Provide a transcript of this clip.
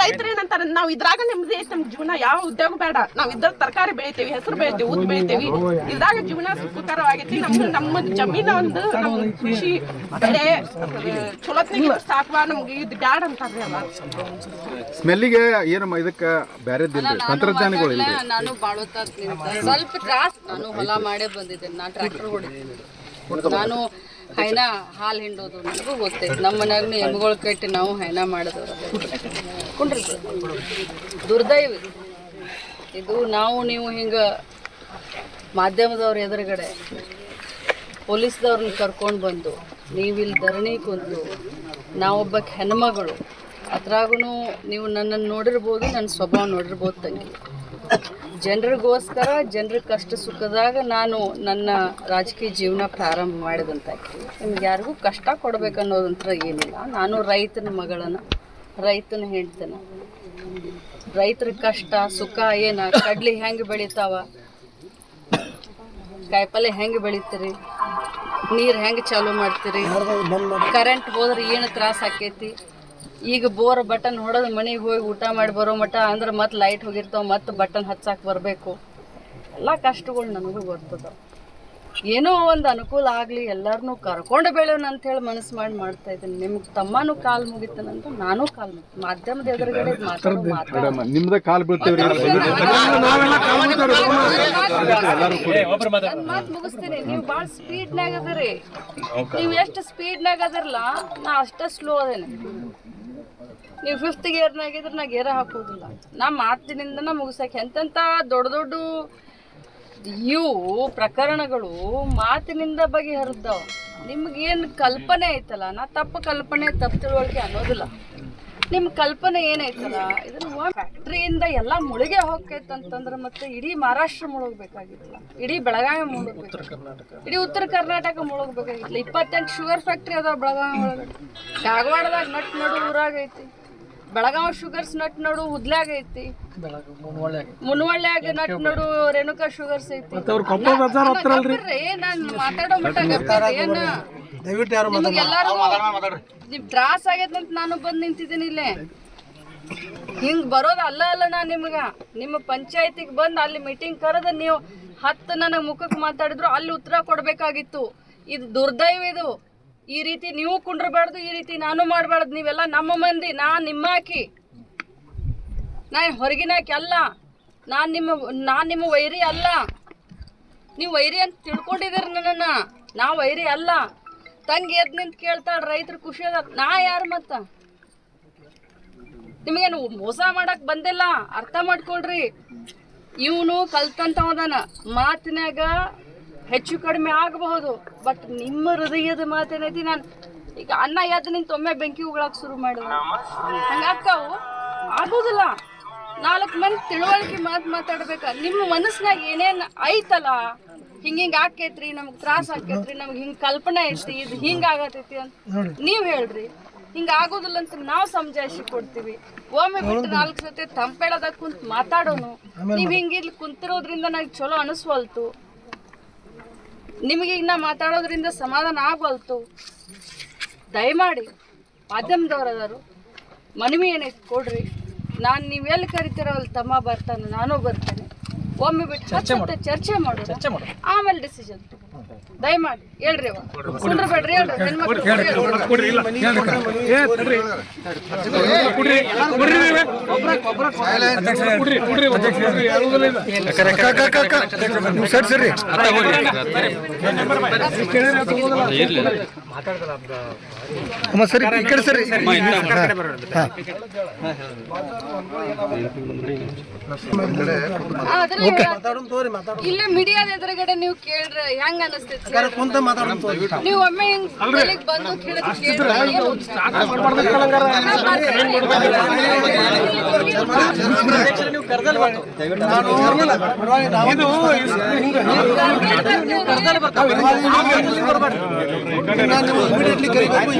ರೈತರು ಏನಂತಾರೆ ನಾವ್ ಇದ್ರಾಗ ನೆಮ್ಮದಿ ಐತಿ ನಮ್ ಜೀವನ ಯಾವ ಉದ್ಯೋಗ ಬೇಡ. ನಾವ್ ಇದ್ರ ತರಕಾರಿ ಬೆಳಿತೇವಿ ಹೆಸರು ಬೆಳಿತೇವಿ ಉದ್ ಬೆಳಿತೇವಿ. ಇದ್ರಾಗ ಜೀವನ ಸುಖಕರವಾಗೈತಿ. ನಮ್ಮ ನಮ್ಮ ಜಮೀನ ಒಂದು ನಮ್ ಕೃಷಿ ಬೆಳೆ ಚಲೋತ್ನಾಗ ಸಾಕ್ವಾ ನಮ್ಗೆ ಇದು ಬ್ಯಾಡ ಅಂತಾರೆ ಸ್ಮೆಲ್ಲಿಗೆ ಏನು ಇದಕ್ಕ ಬ್ಯಾರೆ ತಂತ್ರಜ್ಞಾನಗಳು ಇಲ್ಲ ನಾನು ಬಾಳೋತಾತ್ ಸ್ವಲ್ಪ ತ್ರಾಸ್ ನಾನು ಹೊಲ ಮಾಡೇ ಬಂದಿದ್ದೇನೆ. ನಾನು ಟ್ರ್ಯಾಕ್ಟರ್ ಹೊಡಿತೀನಿ. ನಾನು ಹೈನ ಹಾಲು ಹಿಂಡೋದು ನನಗೂ ಗೊತ್ತೈತೆ ನಮ್ಮ ಮನ್ಯಾಗ ಎಮ್ಗಳು ಕಟ್ಟಿ ನಾವು ಹೈನಾ ಮಾಡಿದವ್ರು. ಕುಂಡ್ರಿ. ದುರ್ದೈವ ಇದು. ಇದು ನಾವು, ನೀವು ಹಿಂಗೆ ಮಾಧ್ಯಮದವ್ರ ಎದುರುಗಡೆ ಪೊಲೀಸ್ದವ್ರನ್ನ ಕರ್ಕೊಂಡು ಬಂದು ನೀವಿಲ್ಲಿ ಧರಣಿ ಕುಂತು ನಾವೊಬ್ಬ ಹೆಣ್ಮಗಳು ಅದ್ರಾಗೂ ನೀವು ನನ್ನನ್ನು ನೋಡಿರ್ಬೋದು ನನ್ನ ಸ್ವಭಾವ ನೋಡಿರ್ಬೋದು ತಂಗಿ. ಜನರಿಗೋಸ್ಕರ, ಜನರ ಕಷ್ಟ ಸುಖದಾಗ ನಾನು ನನ್ನ ರಾಜಕೀಯ ಜೀವನ ಪ್ರಾರಂಭ ಮಾಡಿದಂತಾಕಿ ನಿಮ್ಗೆ ಯಾರಿಗೂ ಕಷ್ಟ ಕೊಡ್ಬೇಕನ್ನೋದಂತ್ರ ಏನಿಲ್ಲ. ನಾನು ರೈತನ ಮಗಳನ್ನ, ರೈತನ ಹೆಂಡ್ತನ. ರೈತರ ಕಷ್ಟ, ಸುಖ ಏನ, ಕಡ್ಲಿ ಹೆಂಗೆ ಬೆಳಿತಾವ? ಕಾಯಿಪಲ್ಲೆ ಹೆಂಗೆ ಬೆಳಿತೀರಿ? ನೀರು ಹೆಂಗೆ ಚಾಲೂ ಮಾಡ್ತೀರಿ? ಕರೆಂಟ್ ಹೋದ್ರೆ ಏನು ತ್ರಾಸ ಆಕೈತಿ? ಈಗ ಬೋರ್ ಬಟನ್ ಹೊಡೆದು ಮನೆಗೆ ಹೋಗಿ ಊಟ ಮಾಡಿ ಬರೋ ಮಟ್ಟ ಅಂದ್ರೆ ಮತ್ತೆ ಲೈಟ್ ಹೋಗಿರ್ತಾವ, ಮತ್ತೆ ಬಟನ್ ಹಚ್ಚಾಕ್ ಬರಬೇಕು. ಎಲ್ಲ ಕಷ್ಟಗಳು ನನಗೂ ಗೊತ್ತದ. ಏನೋ ಒಂದು ಅನುಕೂಲ ಆಗಲಿ ಎಲ್ಲರನ್ನೂ ಕರ್ಕೊಂಡು ಬೆಳೆಯೋಣ ಅಂತ ಹೇಳಿ ಮನಸ್ಸು ಮಾಡಿ ಮಾಡ್ತಾ ಇದ್ದೀನಿ ನಿಮ್ಗೆ ತಮ್ಮನೂ ಕಾಲು ಮುಗಿತಾನಂತ ನಾನು ಕಾಲು ಮುಗಿತೀನಿ ಮಾಧ್ಯಮದ ಎದುರುಗಡೆ ನಿಮ್ದ ಕಾಲ್ ಬೀಳ್ತೇವ್ರಿ ನನ್ ಮಾತ್ ಮುಗಿಸ್ತೀನಿ ನೀವು ಭಾಳ ಸ್ಪೀಡ್ನಾಗ ಅದರಿ ನೀವು ಎಷ್ಟು ಸ್ಪೀಡ್ನಾಗ ಅದರಲ್ಲ ನಾ ಅಷ್ಟ ಸ್ಲೋ ಅದೇನೆ ನೀವು ಫಿಫ್ತ್ ಗೇರ್ನಾಗಿದ್ರೆ ನಾ ಗೇರ ಹಾಕೋದಿಲ್ಲ ನಾ ಮಾತಿನಿಂದನ ಮುಗಿಸಕ್ಕೆ ಎಂತೆಂಥ ದೊಡ್ಡ ದೊಡ್ಡ ಇವು ಪ್ರಕರಣಗಳು ಮಾತಿನಿಂದ ಬಗೆಹರಿದ್ದಾವ ನಿಮ್ಗೇನು ಕಲ್ಪನೆ ಐತಲ್ಲ? ನಾ ತಪ್ಪು ಕಲ್ಪನೆ ತಪ್ಪು ತಿಳುವಳಿಕೆ ಅನ್ನೋದಿಲ್ಲ. ನಿಮ್ಮ ಕಲ್ಪನೆ ಏನೈತಲ್ಲ? ಇದನ್ನ ಫ್ಯಾಕ್ಟ್ರಿಯಿಂದ ಎಲ್ಲ ಮುಳುಗೆ ಹೋಗ್ತೈತೆ ಅಂತಂದ್ರೆ ಮತ್ತೆ ಇಡೀ ಮಹಾರಾಷ್ಟ್ರ ಮುಳುಗಬೇಕಾಗಿತ್ತಲ್ಲ. ಇಡೀ ಬೆಳಗಾವಿ ಮುಳುಗಬೇಕು. ಇಡೀ ಉತ್ತರ ಕರ್ನಾಟಕ ಮುಳುಗಬೇಕಾಗಿತ್ತಲ್ಲ. ಇಪ್ಪತ್ತೆಂಟು ಶುಗರ್ ಫ್ಯಾಕ್ಟ್ರಿ ಅದಾವ ಬೆಳಗಾವಿ ಒಳಗೆ ಕಾಗವಾಡದಾಗ ನಟ್ ನಡು ಊರಾಗ ಐತಿ ಬೆಳಗಾವಿ ಶುಗರ್ಸ್ ನಟ್ ನಡು ಉದ್ಲಾಗ ಐತಿ. ಮುನ್ವಳ್ಳ್ಯಾಗ ನಟ್ ನಡು ರೇಣುಕಾ ಶುಗರ್ಸ್ ಐತಿ. ನಾನು ನಾನ್ ಮಾತಾಡೋ ಮಟ್ಟ ಗಪ್ಪಿರ್ರಿ, ಏನ ನಿಮ್ಗೆಲ್ಲಾರು ನಿಮ್ ತ್ರಾಸ ಆಗೈತೆ ಅಂತ ನಾನು ಬಂದ್ ನಿಂತಿದ್ದೀನಿ ಇಲ್ಲೇ. ಹಿಂಗ್ ಬರೋದ ಅಲ್ಲ ಅಲ್ಲ ನಾ ನಿಮ್ಗ. ನಿಮ್ಮ ಪಂಚಾಯತಿಗೆ ಬಂದು ಅಲ್ಲಿ ಮೀಟಿಂಗ್ ಕರೆದ ನೀವು ಹತ್ತು ನನಗೆ ಮುಖಕ್ಕೆ ಮಾತಾಡಿದ್ರು ಅಲ್ಲಿ ಉತ್ತರ ಕೊಡ್ಬೇಕಾಗಿತ್ತು. ಇದು ದುರ್ದೈವ ಇದು. ಈ ರೀತಿ ನೀವು ಕುಂಡ್ರಬಾರ್ದು, ಈ ರೀತಿ ನಾನು ಮಾಡಬಾರ್ದು, ನೀವೆಲ್ಲ ನಮ್ಮ ಮಂದಿ ನಾ ನಿಮ್ಮಾಕಿ ನಾ ಹೊರಗಿನಾಕಿ ಅಲ್ಲ. ನಾನು ನಿಮ್ಮ ನಾನು ನಿಮ್ಮ ವೈರಿ ಅಲ್ಲ. ನೀವು ವೈರಿ ಅಂತ ತಿಳ್ಕೊಂಡಿದ್ದೀರಿ ನನ್ನನ್ನ. ನಾ ವೈರಿ ಅಲ್ಲ. ತಂಗಿ ಎದ್ ನಿಂತ ಕೇಳ್ತಾಳ, ರೈತರು ಖುಷಿ ಅದ ನಾ ಯಾರು ಮತ್ತ? ನಿಮಗೇನು ಮೋಸ ಮಾಡಕ್ ಬಂದಿಲ್ಲ? ಅರ್ಥ ಮಾಡ್ಕೊಳ್ರಿ. ಇವನು ಕಲ್ತಂತವದಾನ ಮಾತಿನಾಗ ಹೆಚ್ಚು ಕಡಿಮೆ ಆಗಬಹುದು ಬಟ್ ನಿಮ್ಮ ಹೃದಯದ ಮಾತೇನೈತಿ ನಾನು. ಈಗ ಅನ್ನ ಎದ್ದು ನಿಂತ ಒಮ್ಮೆ ಬೆಂಕಿ ಉಗಳಾಕ್ ಶುರು ಮಾಡಿದ ಹಂಗಾಕವು ಆಗೋದಿಲ್ಲ. ನಾಲ್ಕು ಮಂದಿ ತಿಳುವಳಿಕೆ ಮಾತು ಮಾತಾಡ್ಬೇಕ. ನಿಮ್ಮ ಮನಸ್ಸಿನಾಗ ಏನೇನು ಐತಲ್ಲ ಹಿಂಗ ಹಿಂಗ ಆಕೈತ್ರಿ ನಮ್ಗ್ ತ್ರಾಸ ಆಕೈತ್ರಿ ನಮ್ಗ್ ಹಿಂಗ ಕಲ್ಪನೆ ಐತಿ ಇದು ಹಿಂಗ ಆಗತೈತಿ ಅಂತ ನೀವ್ ಹೇಳ್ರಿ. ಹಿಂಗ ಆಗೋದಿಲ್ಲ ಅಂತ ನಾವ್ ಸಮಜಾಯಿಸಿ ಕೊಡ್ತೀವಿ. ಒಮ್ಮೆ ಬಿಟ್ಟು ನಾಲ್ಕು ಸತಿ ತಂಪೇಳದಾಗ ಕುಂತ್ ಮಾತಾಡೋನು. ನೀವ್ ಹಿಂಗ ಇಲ್ಲಿ ಕುಂತಿರೋದ್ರಿಂದ ನಂಗೆ ಚಲೋ ಅನಿಸ್ವಲ್ತು. ನಿಮಗೆ ಈಗ ನಾ ಮಾತಾಡೋದ್ರಿಂದ ಸಮಾಧಾನ ಆಗವಲ್ತು. ದಯಮಾಡಿ ಮಾಧ್ಯಮದವ್ರು ಅದಾರು ಮನವಿ ಏನೈತಿ ಕೊಡ್ರಿ. ನಾನು ನೀವೆಲ್ಲಿ ಕರಿತೀರೋ ಅಲ್ಲಿ ತಮ್ಮ ಬರ್ತಾನೆ ನಾನು ಬರ್ತೇನೆ. ಒಮ್ಮೆ ಬಿಟ್ಟು ಚರ್ಚೆ ಸತಿ ಚರ್ಚೆ ಆಮೇಲೆ ಡಿಸಿಷನ್ ದಯಮಾಡಿ ಹೇಳ್ರಿ ಕುಂಡ್ರಬೇಡ್ರಿ ಹೇಳ್ರಿ. ಹೆಣ್ಮಕ್ಳು ಹೇಳ್ರಿ. ಅಮ್ಮ ಸರಿ ಈ ಕಡೆ ಸರಿ ಇಲ್ಲೇ ಮೀಡಿಯಾದ ಎದುರುಗಡೆ ನೀವು ಕೇಳ್ರೆ ಹೆಂಗ ಅನಿಸ್ತೈತಿ ನೀವು ಒಮ್ಮೆ ಹಿಂಗ್ ಬೆಳಿಗ್ಗೆ ಬಂದು ಕೇಳಿದ್ರೆ ಕೇಳ್ರಿ ಏನು ಇಮಿಡಿಯೇಟ್ಲಿ ಕರಿಬೇಕು